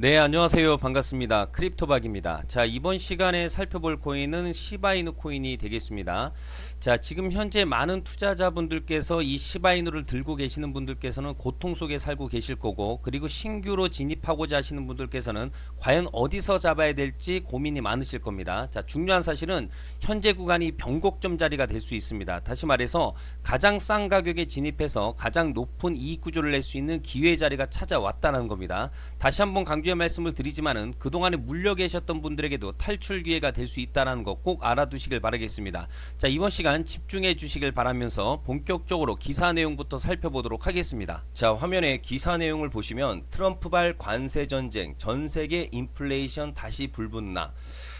네, 안녕하세요. 반갑습니다. 크립토박입니다. 자, 이번 시간에 살펴볼 코인은 시바이누 코인이 되겠습니다. 자, 지금 현재 많은 투자자분들께서 이 시바이누를 들고 계시는 분들께서는 고통 속에 살고 계실 거고, 그리고 신규로 진입하고자 하시는 분들께서는 과연 어디서 잡아야 될지 고민이 많으실 겁니다. 자, 중요한 사실은 현재 구간이 변곡점 자리가 될 수 있습니다. 다시 말해서 가장 싼 가격에 진입해서 가장 높은 이익 구조를 낼 수 있는 기회 자리가 찾아왔다는 겁니다. 다시 한번 강조 의 말씀을 드리지만은 그동안에 물려 계셨던 분들에게도 탈출 기회가 될 수 있다는 거꼭 알아두시길 바라겠습니다. 자, 이번 시간 집중해 주시길 바라면서 본격적으로 기사 내용부터 살펴보도록 하겠습니다. 자, 화면에 기사 내용을 보시면 트럼프발 관세 전쟁, 전 세계 인플레이션 다시 불붙나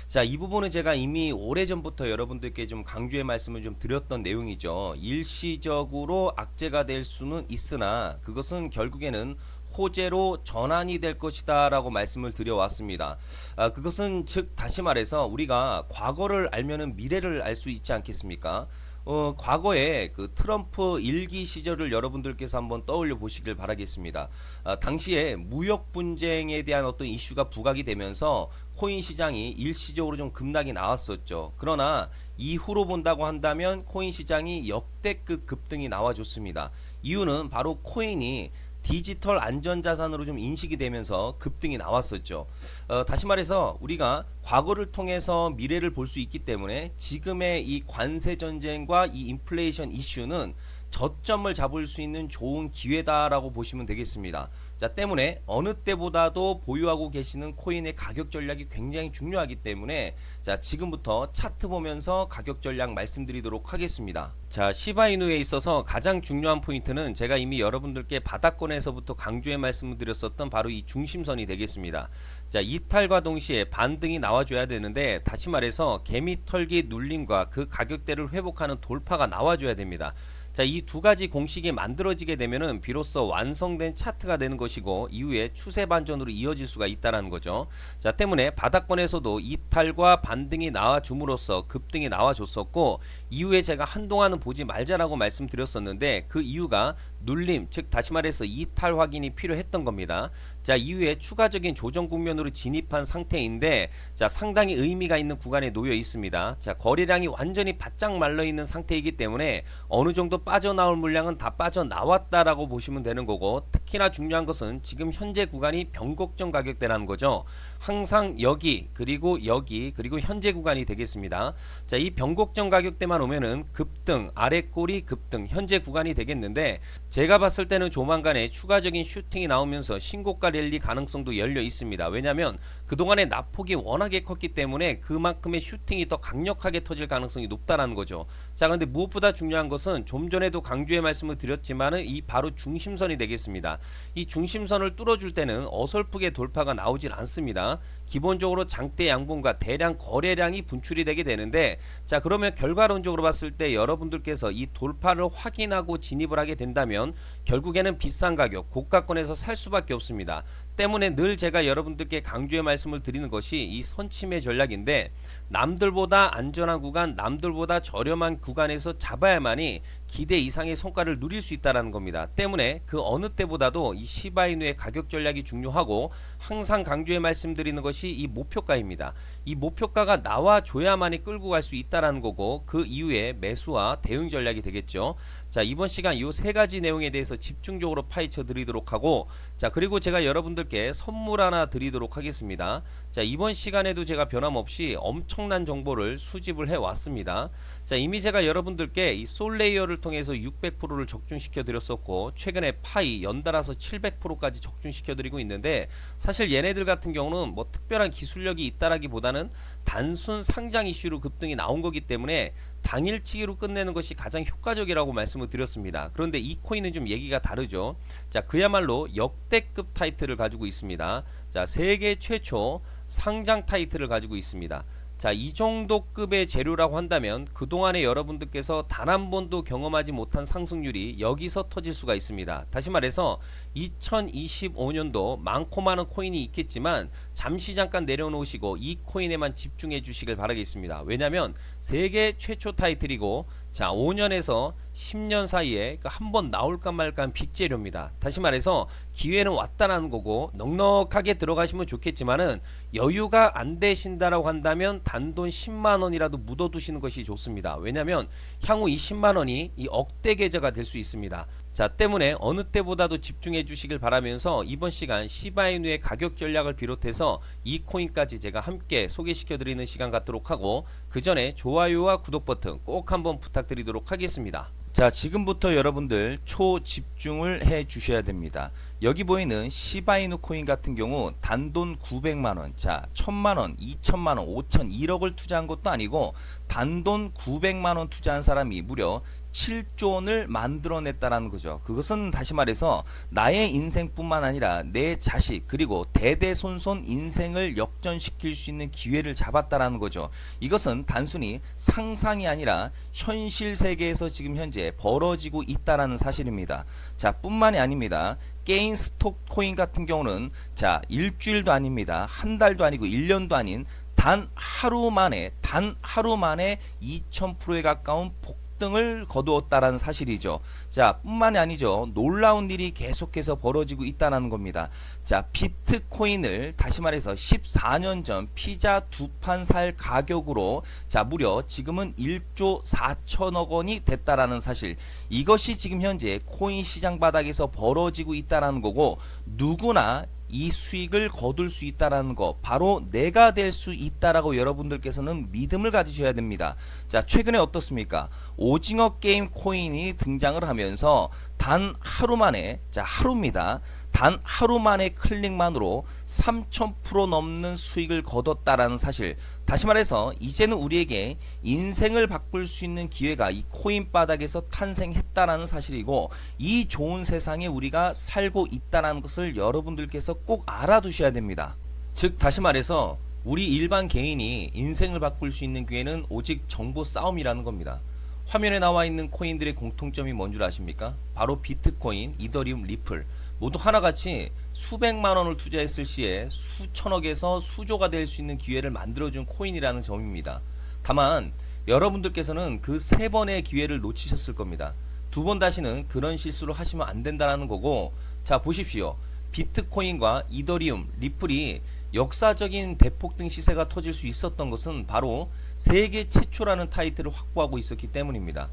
자, 이 부분은 제가 이미 오래전부터 여러분들께 좀 강조의 말씀을 좀 드렸던 내용이죠. 일시적으로 악재가 될 수는 있으나 그것은 결국에는 호재로 전환이 될 것이다라고 말씀을 드려왔습니다. 아, 그것은 즉 다시 말해서 우리가 과거를 알면은 미래를 알 수 있지 않겠습니까? 어, 과거에 그 트럼프 일기 시절을 여러분들께서 한번 떠올려 보시길 바라겠습니다. 아, 당시에 무역 분쟁에 대한 어떤 이슈가 부각이 되면서 코인 시장이 일시적으로 좀 급락이 나왔었죠. 그러나 이후로 본다고 한다면 코인 시장이 역대급 급등이 나와줬습니다. 이유는 바로 코인이 디지털 안전자산으로 좀 인식이 되면서 급등이 나왔었죠. 어, 다시 말해서 우리가 과거를 통해서 미래를 볼 수 있기 때문에 지금의 이 관세 전쟁과 이 인플레이션 이슈는 저점을 잡을 수 있는 좋은 기회다라고 보시면 되겠습니다. 자, 때문에 어느 때보다도 보유하고 계시는 코인의 가격 전략이 굉장히 중요하기 때문에 자, 지금부터 차트 보면서 가격 전략 말씀드리도록 하겠습니다. 자, 시바이누에 있어서 가장 중요한 포인트는 제가 이미 여러분들께 바닥권에서부터 강조의 말씀을 드렸었던 바로 이 중심선이 되겠습니다. 자, 이탈과 동시에 반등이 나와줘야 되는데 다시 말해서 개미 털기 눌림과 그 가격대를 회복하는 돌파가 나와줘야 됩니다. 자, 이 두 가지 공식이 만들어지게 되면은 비로소 완성된 차트가 되는 것이고 이후에 추세 반전으로 이어질 수가 있다라는 거죠. 자, 때문에 바닥권에서도 이탈과 반등이 나와 줌으로써 급등이 나와 줬었고 이후에 제가 한동안은 보지 말자라고 말씀드렸었는데 그 이유가 눌림, 즉 다시 말해서 이탈 확인이 필요했던 겁니다. 자, 이후에 추가적인 조정 국면으로 진입한 상태인데 자, 상당히 의미가 있는 구간에 놓여 있습니다. 자, 거래량이 완전히 바짝 말라 있는 상태이기 때문에 어느 정도 빠져나올 물량은 다 빠져나왔다라고 보시면 되는 거고 특히나 중요한 것은 지금 현재 구간이 변곡점 가격대라는 거죠. 항상 여기 그리고 여기 그리고 현재 구간이 되겠습니다. 자, 이 변곡점 가격대만 오면은 급 등, 아래 꼬리 급등, 현재 구간이 되겠는데 제가 봤을 때는 조만간에 추가적인 슈팅이 나오면서 신고가 랠리 가능성도 열려 있습니다. 왜냐하면 그동안의 낙폭이 워낙에 컸기 때문에 그만큼의 슈팅이 더 강력하게 터질 가능성이 높다라는 거죠. 자, 근데 무엇보다 중요한 것은 좀 전에도 강조의 말씀을 드렸지만은 이 바로 중심선이 되겠습니다. 이 중심선을 뚫어줄 때는 어설프게 돌파가 나오질 않습니다. 기본적으로 장대 양분과 대량 거래량이 분출이 되게 되는데 자 그러면 결과론적으로 봤을 때 여러분들께서 이 돌파를 확인하고 진입을 하게 된다면 결국에는 비싼 가격 고가권에서 살 수밖에 없습니다. 때문에 늘 제가 여러분들께 강조의 말씀을 드리는 것이 이 선침의 전략인데 남들보다 안전한 구간, 남들보다 저렴한 구간에서 잡아야만이 기대 이상의 성과를 누릴 수 있다라는 겁니다. 때문에 그 어느 때보다도 이 시바이누의 가격 전략이 중요하고 항상 강조의 말씀드리는 것이 이 목표가입니다. 이 목표가가 나와줘야만이 끌고 갈 수 있다라는 거고 그 이후에 매수와 대응 전략이 되겠죠. 자 이번 시간 이 세 가지 내용에 대해서 집중적으로 파헤쳐 드리도록 하고 자 그리고 제가 여러분들께 선물 하나 드리도록 하겠습니다. 자 이번 시간에도 제가 변함없이 엄청난 정보를 수집을 해 왔습니다. 자 이미 제가 여러분들께 이 솔레이어를 통해서 600%를 적중시켜 드렸었고 최근에 파이 연달아서 700%까지 적중시켜 드리고 있는데 사실 얘네들 같은 경우는 뭐 특별한 기술력이 있다라기보다는 단순 상장 이슈로 급등이 나온 거기 때문에 당일치기로 끝내는 것이 가장 효과적이라고 말씀을 드렸습니다. 그런데 이 코인은 좀 얘기가 다르죠. 자, 그야말로 역대급 타이틀을 가지고 있습니다. 자, 세계 최초 상장 타이틀을 가지고 있습니다. 자, 이 정도 급의 재료라고 한다면 그동안에 여러분들께서 단 한 번도 경험하지 못한 상승률이 여기서 터질 수가 있습니다. 다시 말해서 2025년도 많고 많은 코인이 있겠지만 잠시 잠깐 내려놓으시고 이 코인에만 집중해 주시길 바라겠습니다. 왜냐하면 세계 최초 타이틀이고 자 5년에서 10년 사이에 한 번 나올까 말까한 빅재료입니다. 다시 말해서 기회는 왔다라는 거고 넉넉하게 들어가시면 좋겠지만은 여유가 안 되신다라고 한다면 단돈 10만 원이라도 묻어두시는 것이 좋습니다. 왜냐하면 향후 이 10만 원이 이 억대 계좌가 될 수 있습니다. 자 때문에 어느 때보다도 집중해 주시길 바라면서 이번 시간 시바이누의 가격 전략을 비롯해서 이 코인까지 제가 함께 소개시켜 드리는 시간 갖도록 하고 그 전에 좋아요와 구독 버튼 꼭 한번 부탁드리도록 하겠습니다. 자 지금부터 여러분들 초집중을 해 주셔야 됩니다. 여기 보이는 시바이누 코인 같은 경우 단돈 900만원, 자 1000만원, 2000만원, 5000, 1억을 투자한 것도 아니고 단돈 900만원 투자한 사람이 무려 7조 원을 만들어냈다라는 거죠. 그것은 다시 말해서 나의 인생뿐만 아니라 내 자식 그리고 대대손손 인생을 역전시킬 수 있는 기회를 잡았다라는 거죠. 이것은 단순히 상상이 아니라 현실 세계에서 지금 현재 벌어지고 있다라는 사실입니다. 자, 뿐만이 아닙니다. 게인 스톡 코인 같은 경우는 자, 일주일도 아닙니다. 한 달도 아니고 1년도 아닌 단 하루 만에 단 하루 만에 2000%에 가까운 폭 등을 거두었다라는 사실이죠. 자, 뿐만이 아니죠. 놀라운 일이 계속해서 벌어지고 있다는 겁니다. 자, 비트코인을 다시 말해서 14년 전 피자 두 판 살 가격으로 자, 무려 지금은 1조 4천억 원이 됐다라는 사실. 이것이 지금 현재 코인 시장 바닥에서 벌어지고 있다라는 거고 누구나 이 수익을 거둘 수 있다라는 거 바로 내가 될 수 있다라고 여러분들께서는 믿음을 가지셔야 됩니다. 자 최근에 어떻습니까? 오징어 게임 코인이 등장을 하면서 단 하루 만에 자 하루입니다. 단 하루 만에 클릭만으로 3000% 넘는 수익을 거뒀다라는 사실. 다시 말해서 이제는 우리에게 인생을 바꿀 수 있는 기회가 이 코인 바닥에서 탄생했다라는 사실이고 이 좋은 세상에 우리가 살고 있다라는 것을 여러분들께서 꼭 알아두셔야 됩니다. 즉 다시 말해서 우리 일반 개인이 인생을 바꿀 수 있는 기회는 오직 정보 싸움이라는 겁니다. 화면에 나와 있는 코인들의 공통점이 뭔 줄 아십니까? 바로 비트코인, 이더리움, 리플 모두 하나같이 수백만 원을 투자했을 시에 수천억에서 수조가 될 수 있는 기회를 만들어준 코인이라는 점입니다. 다만 여러분들께서는 그 세 번의 기회를 놓치셨을 겁니다. 두 번 다시는 그런 실수를 하시면 안 된다는 거고 자 보십시오. 비트코인과 이더리움, 리플이 역사적인 대폭등 시세가 터질 수 있었던 것은 바로 세계 최초라는 타이틀을 확보하고 있었기 때문입니다.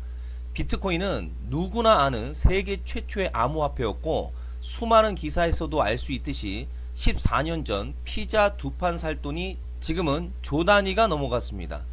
비트코인은 누구나 아는 세계 최초의 암호화폐였고 수많은 기사에서도 알 수 있듯이 14년 전 피자 두 판 살 돈이 지금은 조 단위가 넘어갔습니다.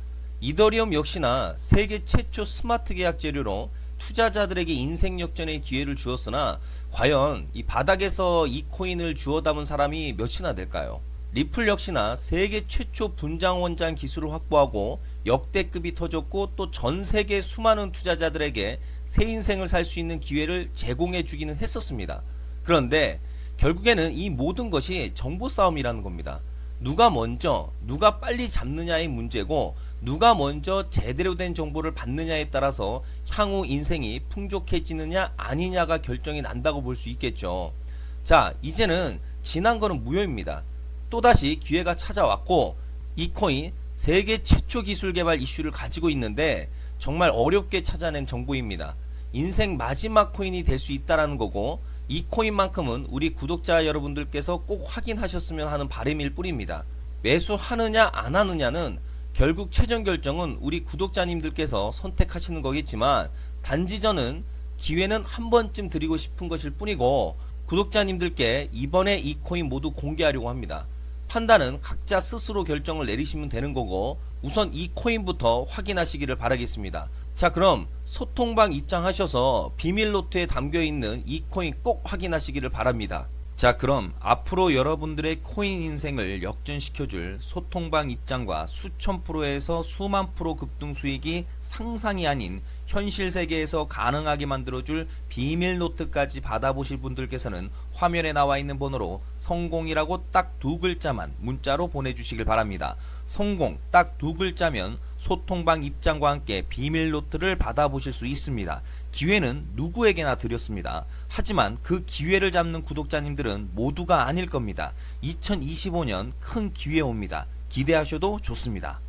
이더리움 역시나 세계 최초 스마트 계약 재료로 투자자들에게 인생 역전의 기회를 주었으나 과연 이 바닥에서 이 코인을 주워 담은 사람이 몇이나 될까요? 리플 역시나 세계 최초 분장 원장 기술을 확보하고 역대급이 터졌고 또 전 세계 수많은 투자자들에게 새 인생을 살 수 있는 기회를 제공해 주기는 했었습니다. 그런데 결국에는 이 모든 것이 정보 싸움이라는 겁니다. 누가 먼저 누가 빨리 잡느냐의 문제고 누가 먼저 제대로 된 정보를 받느냐에 따라서 향후 인생이 풍족해지느냐 아니냐가 결정이 난다고 볼 수 있겠죠. 자, 이제는 지난 거는 무효입니다. 또다시 기회가 찾아왔고 이 코인 세계 최초 기술 개발 이슈를 가지고 있는데 정말 어렵게 찾아낸 정보입니다. 인생 마지막 코인이 될 수 있다라는 거고 이 코인만큼은 우리 구독자 여러분들께서 꼭 확인하셨으면 하는 바람일 뿐입니다. 매수하느냐 안 하느냐는 결국 최종 결정은 우리 구독자님들께서 선택하시는 거겠지만 단지 저는 기회는 한 번쯤 드리고 싶은 것일 뿐이고 구독자님들께 이번에 이 코인 모두 공개하려고 합니다. 판단은 각자 스스로 결정을 내리시면 되는 거고 우선 이 코인부터 확인하시기를 바라겠습니다. 자 그럼 소통방 입장하셔서 비밀 노트에 담겨 있는 이 코인 꼭 확인하시기를 바랍니다. 자 그럼 앞으로 여러분들의 코인 인생을 역전시켜줄 소통방 입장과 수천 프로에서 수만 프로 급등 수익이 상상이 아닌 현실 세계에서 가능하게 만들어줄 비밀 노트까지 받아보실 분들께서는 화면에 나와 있는 번호로 성공이라고 딱 두 글자만 문자로 보내주시길 바랍니다. 성공 딱 두 글자면 소통방 입장과 함께 비밀 노트를 받아보실 수 있습니다. 기회는 누구에게나 드렸습니다. 하지만 그 기회를 잡는 구독자님들은 모두가 아닐 겁니다. 2025년 큰 기회 옵니다. 기대하셔도 좋습니다.